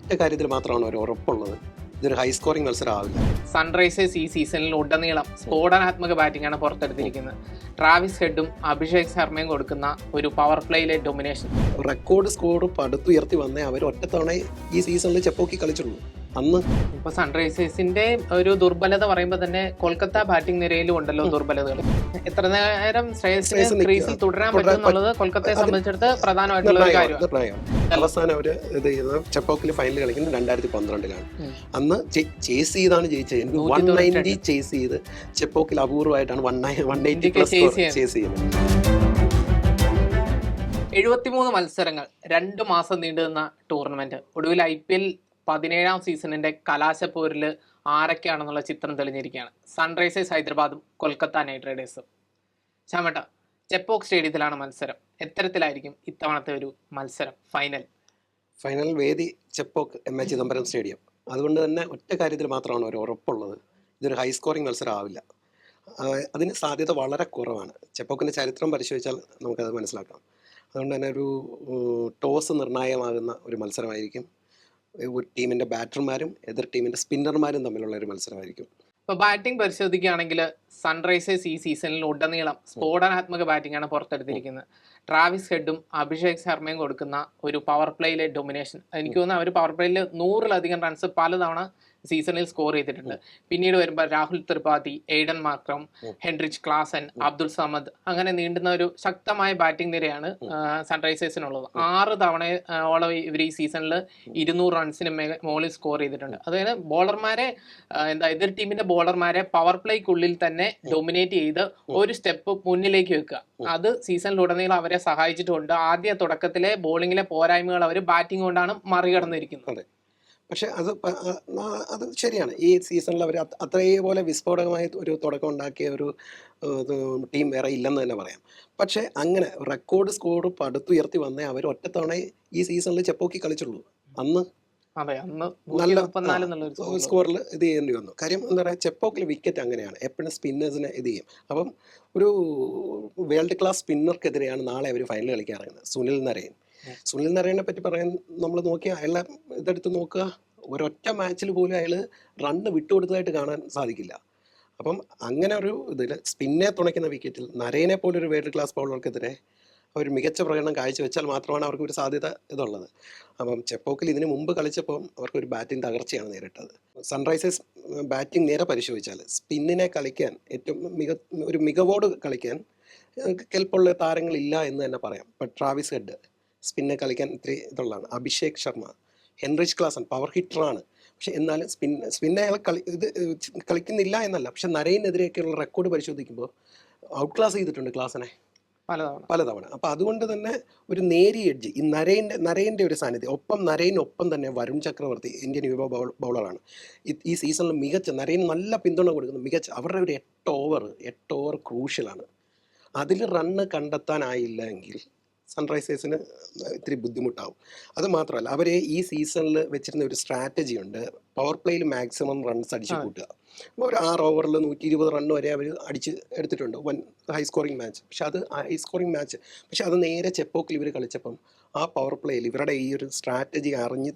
ഒറ്റ കാര്യത്തിൽ മാത്രമാണ് ഒരു ഉറപ്പുള്ളത്. ഇതൊരു ഹൈ സ്കോറിംഗ് മത്സരം ആവില്ല സൺറൈസേഴ്സ് ഈ സീസണിൽ ഉടനീളം സ്ഫോടനാത്മക ബാറ്റിംഗ് ആണ് പുറത്തെടുത്തിരിക്കുന്നത്. ട്രാവിസ് ഹെഡും അഭിഷേക് ശർമ്മയും കൊടുക്കുന്ന ഒരു പവർ പ്ലേയിലെ ഡൊമിനേഷൻ റെക്കോർഡ് സ്കോർ പടുത്തുയർത്തി വന്നേ അവർ ഒറ്റത്തവണ ഈ സീസണിൽ ചെപ്പോക്കി കളിച്ചുള്ളൂ. അന്ന് ഇപ്പൊ സൺറൈസേഴ്സിന്റെ ഒരു ദുർബലത പറയുമ്പോൾ തന്നെ കൊൽക്കത്ത ബാറ്റിംഗ് നിരയിലും ഉണ്ടല്ലോ ദുർബലതകൾ. എത്ര നേരം ശ്രേയസിന് ക്രീസിൽ തുടരാൻ പറ്റും എന്നുള്ളത് കൊൽക്കത്തയെ സംബന്ധിച്ചിടത്ത് പ്രധാനമായിട്ടുള്ള ഒരു കാര്യമാണ്. അവസാനം അവർ ഇത് ചെയ്തത് ചെപ്പോക്കിൽ ഫൈനൽ കളിക്കുന്നത് രണ്ടായിരത്തി പന്ത്രണ്ടിലാണ് അന്ന് ചേസ് ചെയ്താണ് ജയിച്ചത്. വൺ നയന്റി ചേസ് ചെയ്ത് ചെപ്പോക്കിൽ അപൂർവമായിട്ടാണ് one one eighty plus. Chase ചെയ്യുന്നത്. എഴുപത്തിമൂന്ന് മത്സരങ്ങൾ. രണ്ട് മാസം നീണ്ടുനിന്ന ടൂർണമെന്റ് ഒടുവിൽ ഐ പി എൽ പതിനേഴാം സീസണിന്റെ കലാശപ്പോരിൽ ആരൊക്കെയാണെന്നുള്ള ചിത്രം തെളിഞ്ഞിരിക്കുകയാണ്. സൺറൈസേഴ്സ് ഹൈദരാബാദും കൊൽക്കത്ത നൈറ്റ് റൈഡേഴ്സും. ചാമട്ട ചെപ്പോക് സ്റ്റേഡിയത്തിലാണ് മത്സരം. എത്തരത്തിലായിരിക്കും ഇത്തവണത്തെ ഒരു മത്സരം ഫൈനൽ. ഫൈനൽ വേദി Chepauk M A Chidambaram stadium. അതുകൊണ്ട് തന്നെ ഒറ്റ കാര്യത്തിൽ മാത്രമാണ് ഒരു ഉറപ്പുള്ളത്. ഇതൊരു ഹൈ സ്കോറിംഗ് മത്സരം ആവില്ല. അതിന് സാധ്യത വളരെ കുറവാണ്. ചെപ്പോക്കിന്റെ ചരിത്രം പരിശോധിച്ചാൽ നമുക്കത് മനസ്സിലാക്കാം. അതുകൊണ്ട് തന്നെ ഒരു ടോസ് നിർണായകമാകുന്ന ഒരു മത്സരമായിരിക്കും. ടീമിന്റെ ബാറ്റർമാരും എതിർ ടീമിന്റെ സ്പിന്നർമാരും തമ്മിലുള്ള ഒരു മത്സരമായിരിക്കും. ഇപ്പൊ ബാറ്റിംഗ് പരിശോധിക്കുകയാണെങ്കിൽ സൺറൈസേഴ്സ് ഈ സീസണിൽ ഉടനീളം സ്ഫോടനാത്മക ബാറ്റിംഗ് ആണ് പുറത്തെടുത്തിരിക്കുന്നത്. ട്രാവിസ് ഹെഡും അഭിഷേക് ശർമ്മയും കൊടുക്കുന്ന ഒരു പവർ പ്ലേയിലെ ഡൊമിനേഷൻ എനിക്ക് തോന്നുന്നു അവർ പവർ പ്ലേയിൽ നൂറിലധികം റൺസ് പലതവണ സീസണിൽ സ്കോർ ചെയ്തിട്ടുണ്ട്. പിന്നീട് വരുമ്പോൾ Rahul Tripathi Aiden Markram. Heinrich Klaasen Abdul Samad അങ്ങനെ നീണ്ടുന്ന ഒരു ശക്തമായ ബാറ്റിംഗ് നിരയാണ് സൺറൈസേഴ്സിനുള്ളത്. ആറ് തവണ ആ, ഓളം ഇവർ ഈ സീസണിൽ ഇരുന്നൂറ് റൺസിന് മുകളിൽ സ്കോർ ചെയ്തിട്ടുണ്ട്. അതായത് ബോളർമാരെ എന്താ എതിർ ടീമിന്റെ ബോളർമാരെ പവർ പ്ലേക്കുള്ളിൽ തന്നെ ഡൊമിനേറ്റ് ചെയ്ത് ഒരു സ്റ്റെപ്പ് മുന്നിലേക്ക് വെക്കുക. അത് സീസണിലുടനീളം അവരെ സഹായിച്ചിട്ടുണ്ട്. ആദ്യ തുടക്കത്തിലെ ബോളിങ്ങിലെ പോരായ്മകൾ അവർ ബാറ്റിംഗ് കൊണ്ടാണ് മറികടന്നിരിക്കുന്നത്. പക്ഷെ അത് അത് ശരിയാണ്. ഈ സീസണിൽ അവർ അത്രയേപോലെ വിസ്ഫോടകമായ ഒരു തുടക്കം ഉണ്ടാക്കിയ ഒരു ടീം വേറെ ഇല്ലെന്ന് തന്നെ പറയാം. പക്ഷേ അങ്ങനെ റെക്കോർഡ് സ്കോർ പടുത്തുയർത്തി വന്നേ അവർ ഒറ്റത്തവണ ഈ സീസണിൽ ചെപ്പോക്കി കളിച്ചുള്ളൂ. അന്ന് നല്ല സ്കോറിൽ ഇത് ചെയ്യേണ്ടി വന്നു. കാര്യം എന്താ പറയുക ചെപ്പോക്കിൽ വിക്കറ്റ് അങ്ങനെയാണ്. എപ്പോഴും സ്പിന്നേഴ്സിനെ ഇത് ചെയ്യും. അപ്പം ഒരു വേൾഡ് ക്ലാസ് സ്പിന്നർക്കെതിരെയാണ് നാളെ അവർ ഫൈനൽ കളിക്കാൻ ഇറങ്ങുന്നത് സുനിൽ നരയൻ ഉം. സുനിൽ നരയനെ പറ്റി പറയാൻ നമ്മൾ നോക്കിയാൽ അയാളെ ഇതെടുത്ത് നോക്കുക ഒരൊറ്റ മാച്ചിൽ പോലും അയാൾ റണ്ണ് വിട്ടുകൊടുത്തതായിട്ട് കാണാൻ സാധിക്കില്ല. അപ്പം അങ്ങനെ ഒരു ഇതിൽ സ്പിന്നെ തുണയ്ക്കുന്ന വിക്കറ്റിൽ നരയനെ പോലൊരു വേൾഡ് ക്ലാസ് ബൗളർക്കെതിരെ അവർ മികച്ച പ്രകടനം കാഴ്ചവെച്ചാൽ മാത്രമാണ് അവർക്ക് ഒരു സാധ്യത ഇതുള്ളത്. അപ്പം ചെപ്പോക്കിൽ ഇതിനു മുമ്പ് കളിച്ചപ്പോൾ അവർക്ക് ഒരു ബാറ്റിംഗ് തകർച്ചയാണ് നേരിട്ടത്. സൺറൈസേഴ്സ് ബാറ്റിംഗ് നേരെ പരിശോധിച്ചാൽ സ്പിന്നിനെ കളിക്കാൻ ഏറ്റവും മിക ഒരു മികവോട് കളിക്കാൻ കെൽപ്പുള്ള താരങ്ങളില്ല എന്ന് തന്നെ പറയാം. ഇപ്പം ട്രാവിസ് ഹെഡ് സ്പിന്നെ കളിക്കാൻ ഇത്തിരി ഇതുള്ളതാണ്. Abhishek Sharma. Heinrich Klaasen power ഹിറ്ററാണ് പക്ഷെ എന്നാലും സ്പിൻ സ്പിന്നെ അയാൾ കളി ഇത് കളിക്കുന്നില്ല എന്നല്ല. പക്ഷെ നരയിനെതിരെയൊക്കെയുള്ള റെക്കോർഡ് പരിശോധിക്കുമ്പോൾ ഔട്ട് ക്ലാസ് ചെയ്തിട്ടുണ്ട് ക്ലാസ്സിനെ പലതവണ. പലതവണ. അപ്പോൾ അതുകൊണ്ട് തന്നെ ഒരു നേരിയ എഡ്ജ് ഈ നരേന്റെ നരേന്റെ ഒരു സാന്നിധ്യം. ഒപ്പം നരേനൊപ്പം തന്നെ വരുൺ ചക്രവർത്തി ഇന്ത്യൻ യുവ ബൗളർ ബൗളറാണ്. ഈ- ഈ സീസണിൽ മികച്ച നരേൻ നല്ല പിന്തുണ കൊടുക്കുന്നു മികച്ച അവരുടെ ഒരു എട്ട് ഓവർ എട്ട് ഓവർ ക്രൂഷ്യലാണ് അതിൽ റണ്ണ് കണ്ടെത്താനായില്ല എങ്കിൽ സൺറൈസേഴ്സിന് ഇത്തിരി ബുദ്ധിമുട്ടാവും. അത് മാത്രമല്ല അവർ ഈ സീസണിൽ വെച്ചിരുന്ന ഒരു സ്ട്രാറ്റജി ഉണ്ട്. പവർ പ്ലേയിൽ മാക്സിമം റൺസ് അടിച്ചു കൂട്ടുക. അപ്പോൾ ഒരു ആറ് ഓവറിൽ നൂറ്റി ഇരുപത് റൺ വരെ അവർ അടിച്ച് എടുത്തിട്ടുണ്ട്. വൻ ഹൈ സ്കോറിംഗ് മാച്ച് പക്ഷെ അത് ഹൈ സ്കോറിംഗ് മാച്ച് പക്ഷെ അത് നേരെ ചെപ്പോക്കിൽ ഇവർ കളിച്ചപ്പം ആ പവർ പ്ലേയിൽ ഇവരുടെ ഈ ഒരു സ്ട്രാറ്റജി അറിഞ്ഞ്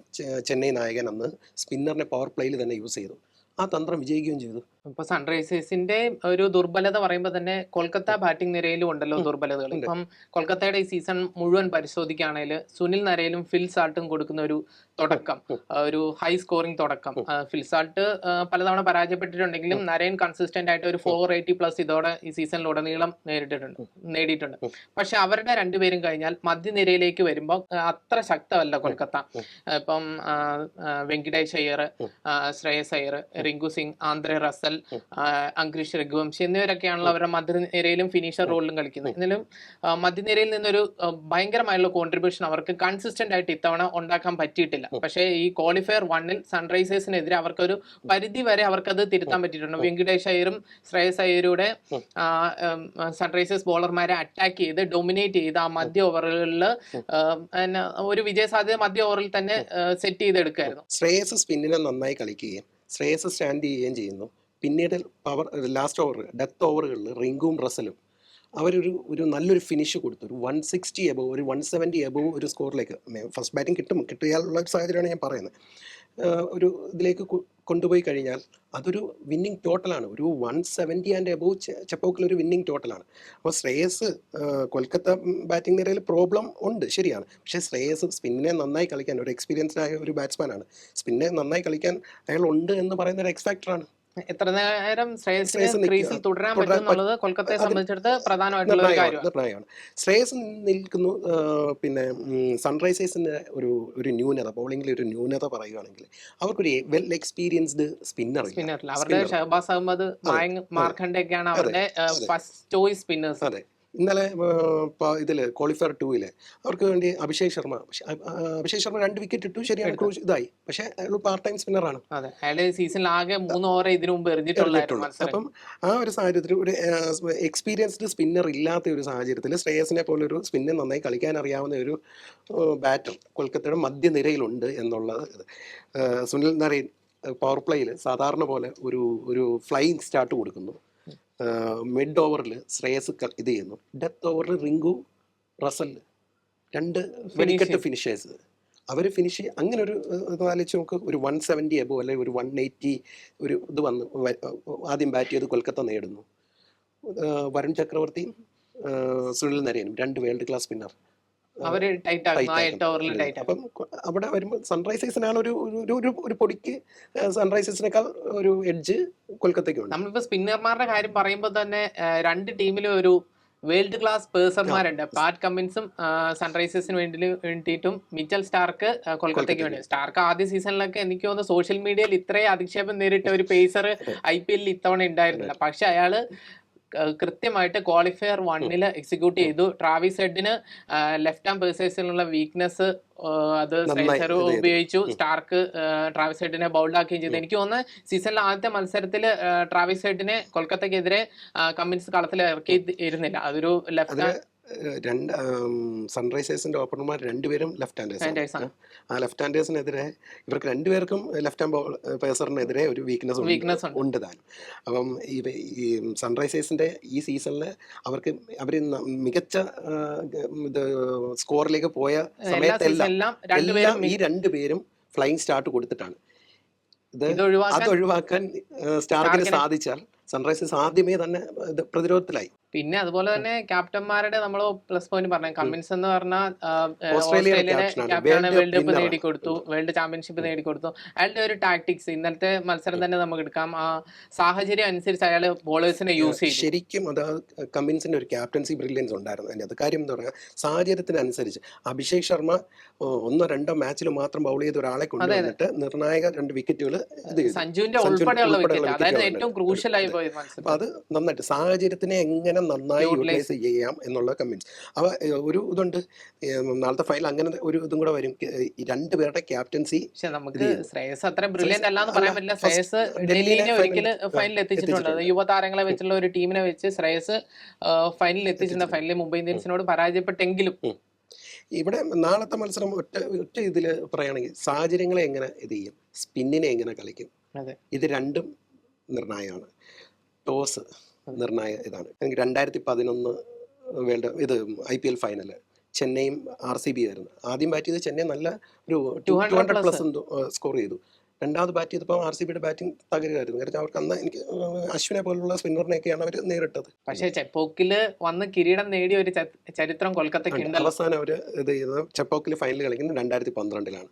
ചെന്നൈ നായകൻ അന്ന് സ്പിന്നറിനെ പവർ പ്ലേയിൽ തന്നെ യൂസ് ചെയ്തു. ആ തന്ത്രം വിജയിക്കുകയും ചെയ്തു. ഇപ്പൊ സൺറൈസേഴ്സിന്റെ ഒരു ദുർബലത പറയുമ്പോൾ തന്നെ കൊൽക്കത്ത ബാറ്റിംഗ് നിരയിലും ഉണ്ടല്ലോ ദുർബലതകൾ. ഇപ്പം കൊൽക്കത്തയുടെ ഈ സീസൺ മുഴുവൻ പരിശോധിക്കുകയാണെങ്കിൽ സുനിൽ നരയിലും ഫിൽ സാൾട്ടും കൊടുക്കുന്ന ഒരു തുടക്കം ഒരു ഹൈ സ്കോറിംഗ് തുടക്കം. ഫിൽസാൾട്ട് ഫിൽ സാൾട്ട് പലതവണ പരാജയപ്പെട്ടിട്ടുണ്ടെങ്കിലും നരയൻ കൺസിസ്റ്റന്റ് ആയിട്ട് ഒരു ഫോർ എയ്റ്റി പ്ലസ് ഇതോടെ ഈ സീസണിലുടനീളം നേരിട്ടിട്ടുണ്ട് നേടിയിട്ടുണ്ട്. പക്ഷെ അവരുടെ രണ്ടുപേരും കഴിഞ്ഞാൽ മധ്യനിരയിലേക്ക് വരുമ്പോൾ അത്ര ശക്തമല്ല കൊൽക്കത്ത. ഇപ്പം വെങ്കിടേഷ് അയ്യർ. ശ്രേയസ് അയ്യർ റിങ്കു സിംഗ് ആന്ധ്രെ റസൽ അങ്ക്രിഷ് രഘുവംശി എന്നിവരൊക്കെയാണല്ലോ അവരുടെ മധ്യനിരയിലും ഫിനിഷർ റോളിലും കളിക്കുന്നത്. എന്നാലും മധ്യനിരയിൽ നിന്നൊരു ഭയങ്കരമായുള്ള കോൺട്രിബ്യൂഷൻ അവർക്ക് കൺസിസ്റ്റന്റ് ആയിട്ട് ഇത്തവണ ഉണ്ടാക്കാൻ പറ്റിയിട്ടില്ല. പക്ഷേ ഈ ക്വാളിഫയർ വണ്ണിൽ സൺറൈസേഴ്സിനെതിരെ അവർക്കൊരു പരിധി വരെ അവർക്കത് തിരുത്താൻ പറ്റിയിട്ടുണ്ട്. വെങ്കിടേഷ് അയ്യരും ശ്രേയസ് അയ്യരുടെ സൺറൈസേഴ്സ് ബോളർമാരെ അറ്റാക്ക് ചെയ്ത് ഡൊമിനേറ്റ് ചെയ്ത് ആ മധ്യ ഓവറുകളിൽ ഒരു വിജയ സാധ്യത മധ്യ ഓവറിൽ തന്നെ സെറ്റ് ചെയ്തെടുക്കായിരുന്നു. ശ്രേയസ് സ്പിന്നിനെ നന്നായി കളിക്കുകയും ശ്രേയസ് സ്റ്റാൻഡ് ചെയ്യുകയും ചെയ്യുന്നു. പിന്നീട് പവർ ലാസ്റ്റ് ഓവർ ഡെത്ത് ഓവറുകളിൽ റിങ്കും റസലും അവരൊരു ഒരു നല്ലൊരു ഫിനിഷ് കൊടുത്തു. ഒരു വൺ സിക്സ്റ്റി എബവ് ഒരു വൺ സെവന്റി എബവ് ഒരു സ്കോറിലേക്ക് ഫസ്റ്റ് ബാറ്റിംഗ് കിട്ടും കിട്ടിയാലുള്ള സാഹചര്യമാണ് ഞാൻ പറയുന്നത്. ഒരു ഇതിലേക്ക് കൊണ്ടുപോയി കഴിഞ്ഞാൽ അതൊരു വിന്നിങ് ടോട്ടലാണ് ഒരു വൺ സെവന്റി ആൻഡ് എബവ് ചെപ്പോക്കിൽ ഒരു വിന്നിങ് ടോട്ടലാണ് അപ്പോൾ ശ്രേയസ് കൊൽക്കത്ത ബാറ്റിംഗ് നിരയിൽ പ്രോബ്ലം ഉണ്ട് ശരിയാണ്. പക്ഷേ ശ്രേയസ് സ്പിന്നിനെ നന്നായി കളിക്കാൻ ഒരു എക്സ്പീരിയൻസ്ഡ് ആയ ഒരു ബാറ്റ്സ്മാനാണ് സ്പിന്നെ നന്നായി കളിക്കാൻ അയാൾ ഉണ്ട് എന്ന് പറയുന്ന ഒരു എക്സ് എത്ര നേരം ശ്രേയസിന് ക്രീസിൽ തുടരാൻ പറ്റും എന്നുള്ളത് കൊൽക്കത്തയെ സംബന്ധിച്ചിടത്ത് പ്രധാനമായിട്ടുള്ള ഒരു കാര്യമാണ്. ശ്രേയസ് നിൽക്കുന്നു പിന്നെ സൺറൈസേഴ്സിന്റെ ഒരു ഒരു ന്യൂനത ബോളിംഗിലെ ഒരു ന്യൂനത പറയുകയാണെങ്കിൽ അവർക്കൊരു വെൽ എക്സ്പീരിയൻസ്ഡ് സ്പിന്നർ സ്പിന്നർ അവരുടെ ഷഹബാസ് അഹമ്മദ് മായങ് മാർഖണ്ഡെ അവരുടെ ഫസ്റ്റ് ചോയ്സ് സ്പിന്നേഴ്സ്. അതെ. ഇന്നലെ ഇതിൽ ക്വാളിഫയർ ടൂവിൽ അവർക്ക് വേണ്ടി അഭിഷേക് ശർമ്മ അഭിഷേക് ശർമ്മ രണ്ട് വിക്കറ്റ് ഇട്ടു ശരിയാണ് ക്രൂസ് ഇതായി. പക്ഷേ അയാൾ പാർട്ട് ടൈം സ്പിന്നറാണ് അയാൾ സീസണിൽ ആകെ മൂന്ന് ഓവർ ഇതിനു മുമ്പ് എറിഞ്ഞിട്ടുള്ളൂ. അപ്പം ആ ഒരു സാഹചര്യത്തിൽ ഒരു എക്സ്പീരിയൻസ്ഡ് സ്പിന്നർ ഇല്ലാത്ത ഒരു സാഹചര്യത്തിൽ ശ്രേയസിനെ പോലെ ഒരു സ്പിന്നർ നന്നായി കളിക്കാൻ അറിയാവുന്ന ഒരു ബാറ്റർ കൊൽക്കത്തയുടെ മധ്യനിരയിലുണ്ട് എന്നുള്ളത് സുനിൽ നരേൻ പവർ പ്ലേയിൽ സാധാരണ പോലെ ഒരു ഒരു ഫ്ലൈയിങ് സ്റ്റാർട്ട് കൊടുക്കുന്നു. മിഡ് ഓവറിൽ ശ്രേയസ് ഇത് ചെയ്യുന്നു. ഡെത്ത് ഓവറിൽ റിങ്കു റസൽ രണ്ട് വെടിക്കെട്ട് ഫിനിഷേഴ്സ് അവർ ഫിനിഷ് അങ്ങനെ ഒരു ആലോചിച്ച് നമുക്ക് ഒരു വൺ സെവന്റി എബോ അല്ലെങ്കിൽ ഒരു വൺ എയ്റ്റി ഒരു ഇത് വന്ന് ആദ്യം ബാറ്റ് ചെയ്ത് കൊൽക്കത്ത നേടുന്നു. വരുൺ ചക്രവർത്തിയും സുനിൽ നരേനും രണ്ട് വേൾഡ് ക്ലാസ് സ്പിന്നർ അവർ ടൈറ്റ് ആകുന്നു ആ എട്ട് ഓവറിൽ ടൈറ്റ് അപ്പം അവിടെ വരുമ്പോൾ സൺറൈസേഴ്സിനാണ് ഒരു ഒരു- ഒരു പൊടിക്ക് സൺറൈസേഴ്സിനേക്കാൾ ഒരു എഡ്ജ് കൊൽക്കത്തയ്ക്കുണ്ട്. നമ്മളിപ്പോ സ്പിന്നർമാരുടെ കാര്യം പറയുമ്പോൾ തന്നെ രണ്ട് ടീമിലും ഒരു വേൾഡ് ക്ലാസ് പേഴ്സൺമാരുണ്ട്. പാറ്റ് കമ്മിൻസും സൺറൈസേഴ്സിന് വേണ്ടി വേണ്ടിയിട്ടും മിച്ചൽ സ്റ്റാർക്ക് കൊൽക്കത്തയ്ക്ക് വേണ്ടി സ്റ്റാർക്ക് ആദ്യ സീസണിലൊക്കെ എനിക്ക് തോന്നുന്നു സോഷ്യൽ മീഡിയയിൽ ഇത്രയും അധിക്ഷേപം നേരിട്ട ഒരു പേസർ ഐ പി എല്ലിൽ ഇത്തവണ ഉണ്ടായിരുന്നില്ല. പക്ഷെ അയാൾ കൃത്യമായിട്ട് ക്വാളിഫയർ വണ്ണിൽ എക്സിക്യൂട്ട് ചെയ്തു. ട്രാവിസ് ഹെഡിന് ലെഫ്റ്റ് ആം പേഴ്സേഴ്സിനുള്ള വീക്ക്നെസ് അത്. ഉപയോഗിച്ചു. സ്റ്റാർക്ക് ട്രാവിസ് ഹെഡിനെ ബൗൾഡാക്കുകയും ചെയ്തു. എനിക്ക് തോന്നുന്നു സീസണിലെ ആദ്യത്തെ മത്സരത്തിൽ ട്രാവിസ് ഹെഡിനെ കൊൽക്കത്തക്കെതിരെ കമ്മിൻസ് കളത്തിൽ ഇറക്കി ഇരുന്നില്ല അതൊരു ലെഫ്റ്റ് രണ്ട് സൺറൈസേഴ്സിന്റെ ഓപ്പണർമാർ രണ്ടുപേരും ലെഫ്റ്റ് ഹാൻഡേഴ്സ്. ആ ലെഫ്റ്റ് ഹാൻഡേഴ്സിനെതിരെ ഇവർക്ക് രണ്ടുപേർക്കും ലെഫ്റ്റ് ഹാൻഡ് പേസറിനെതിരെ ഒരു വീക്ക്നെസ് ഉണ്ട്. താൻ താനും. അപ്പം ഈ സൺറൈസേഴ്സിന്റെ ഈ സീസണിൽ അവർക്ക് അവർ മികച്ച ഇത് സ്കോറിലേക്ക് പോയ സമയത്തെല്ലാം എല്ലാം ഈ രണ്ടുപേരും ഫ്ലൈങ് സ്റ്റാർട്ട് കൊടുത്തിട്ടാണ്. ഇത് അത് ഒഴിവാക്കാൻ സ്റ്റാർക്കിനെ- സാധിച്ചാൽ സൺറൈസേഴ്സ് ആദ്യമേ തന്നെ പ്രതിരോധത്തിലായി. പിന്നെ അതുപോലെ തന്നെ ക്യാപ്റ്റന്മാരുടെ നമ്മൾ പ്ലസ് പോയിന്റ് പറഞ്ഞു കമ്മിൻസ് എന്ന് പറഞ്ഞാൽ ഓസ്ട്രേലിയയുടെ ക്യാപ്റ്റനെ വേൾഡ് കപ്പ് നേടിക്കൊടുത്തു. വേൾഡ് ചാമ്പ്യൻഷിപ്പ് നേടിക്കൊടുത്തു. അയാളുടെ ഒരു ടാക്ടിക്സ് ഇന്നത്തെ മത്സരം തന്നെ നമുക്ക് എടുക്കാം. ആ സാഹചര്യം അനുസരിച്ച് അയാൾ ബോളേഴ്സിനെ യൂസ് ചെയ്തു. ശരിക്കും അത് കമ്മിൻസിന്റെ ഒരു ക്യാപ്റ്റൻസി ബ്രില്യൻസ് ഉണ്ടായിരുന്നു. അതിന്റെ അത് കാര്യം എന്ന് പറഞ്ഞാൽ സാഹചര്യത്തിനനുസരിച്ച് അഭിഷേക് ശർമ്മ ഒന്നോ രണ്ടോ മാച്ചിൽ മാത്രം ബൗൾ ചെയ്ത ഒരാളെ കൊണ്ടുവന്നിട്ട് നിർണായക രണ്ട് വിക്കറ്റുകൾ സഞ്ജുവിന്റെ ഉൾപ്പെടെയുള്ള വിക്കറ്റ് അതായത് ഏറ്റവും ക്രൂഷ്യലായി ക്രൂഷ്യൽ ആയി പോയത് അപ്പൊ അത് നന്നായിട്ട് സാഹചര്യത്തിനെ എങ്ങനെ നന്നായി യൂട്ടിലൈസ് ചെയ്യാം എന്നുള്ള കമ്മിൻസ് അവ ഒരു ഇതുണ്ട്. നാളത്തെ ഫയൽ അങ്ങനെ ഒരു ഇതും കൂടെ വരും. രണ്ട് പേരുടെ ക്യാപ്റ്റൻസി പക്ഷെ നമുക്ക് ശ്രേയസ് അത്ര അല്ലാന്ന് പറയാൻ പറ്റില്ല. ശ്രേയസ് ഡൽഹിയിലെ ഡൽഹിനെ ഒരിക്കൽ ഫൈനലിൽ എത്തിച്ചിട്ടുണ്ട്. യുവതാരങ്ങളെ വെച്ചുള്ള ഒരു ടീമിനെ വെച്ച് ശ്രേയസ് ഫൈനലിൽ എത്തിച്ചിട്ടുണ്ട്. ഫൈനലിൽ മുംബൈ ഇന്ത്യൻസിനോട് പരാജയപ്പെട്ടെങ്കിലും. ഇവിടെ നാളത്തെ മത്സരം ഒറ്റ ഒറ്റ ഇതിൽ പറയുകയാണെങ്കിൽ സാഹചര്യങ്ങളെ എങ്ങനെ ഇത് ചെയ്യും? സ്പിന്നിനെ എങ്ങനെ കളിക്കും. ഇത് രണ്ടും നിർണായകമാണ്. ടോസ്. നിർണായക ഇതാണ് എനിക്ക് രണ്ടായിരത്തി പതിനൊന്ന് വേൾഡ് ഇത് ഐ പി എൽ ഫൈനൽ ചെന്നൈയും ആർ സി ബി ആയിരുന്നു ആദ്യം ബാറ്റ് ചെയ്ത് ചെന്നൈ നല്ല ഒരു ടു 200 ഹൺഡ്രഡ്. പ്ലസ് സ്കോർ ചെയ്തു രണ്ടാമത് ബാറ്റ് ചെയ്തപ്പോൾ ആർ സി ബിയുടെ ബാറ്റിംഗ് തകരുകയായിരുന്നു. കാരണം അവർക്ക് അന്ന് എനിക്ക് അശ്വിനെ പോലുള്ള സ്പിന്നറിനെയൊക്കെയാണ് അവർ നേരിട്ടത്. പക്ഷേ ചെപ്പോക്കിൽ വന്ന് കിരീടം നേടിയ ഒരു ചരിത്രം കൊൽക്കത്തയ്ക്ക് അവസാനം അവർ ഇത് ചെയ്യുന്നത് ചെപ്പോക്കിൽ ഫൈനൽ കളിക്കുന്നത് രണ്ടായിരത്തി പന്ത്രണ്ടിലാണ്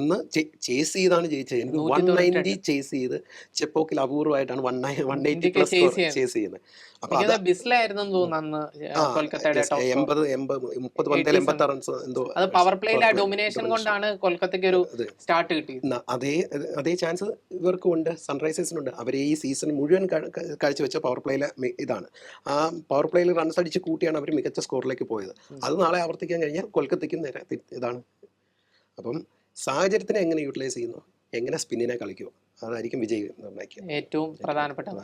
അന്ന് ചേസ് ചെയ്താണ് ജയിച്ചത്. എനിക്ക് വൺ നയന്റി ചേസ് ചെയ്ത് ചെപ്പോക്കിൽ അപൂർവമായിട്ടാണ് one one eighty plus. Chase ചെയ്യുന്നത്. അപ്പൊ ബിസ്ലായിരുന്നു തോന്നുന്നു അന്ന് ആ, കൊൽക്കത്തയുടെ ടോപ്പ് സ്കോർ. എൺപത് എൺപത് മുപ്പത് പന്തേൽ 80 എൺപത്തി റൺസ് എന്തോ പവർ പ്ലേയിലെ power ഡൊമിനേഷൻ കൊണ്ടാണ് കൊൽക്കത്തയ്ക്ക് ഒരു. സ്റ്റാർട്ട് കിട്ടിയത്. അതേ അതേ ചാൻസ് ഇവർക്കും ഉണ്ട് സൺറൈസേഴ്സിനുണ്ട് അവർ ഈ സീസൺ മുഴുവൻ കാഴ്ചവെച്ച പവർ പ്ലേയിലെ ഇതാണ്. ആ പവർ പ്ലേയിൽ റൺസ് അടിച്ച് കൂട്ടിയാണ് അവർ മികച്ച സ്കോറിലേക്ക് പോയത്. അത് നാളെ ആവർത്തിക്കാൻ കഴിഞ്ഞാൽ കൊൽക്കത്തയ്ക്കും നേരെ ഇതാണ്. അപ്പം സാഹചര്യത്തിനെ എങ്ങനെ യൂട്ടിലൈസ് ചെയ്യുന്നു? എങ്ങനെ സ്പിന്നിനെ കളിക്കുമോ അതായിരിക്കും വിജയ് നിർണയിക്കുക. ഏറ്റവും പ്രധാനപ്പെട്ടത്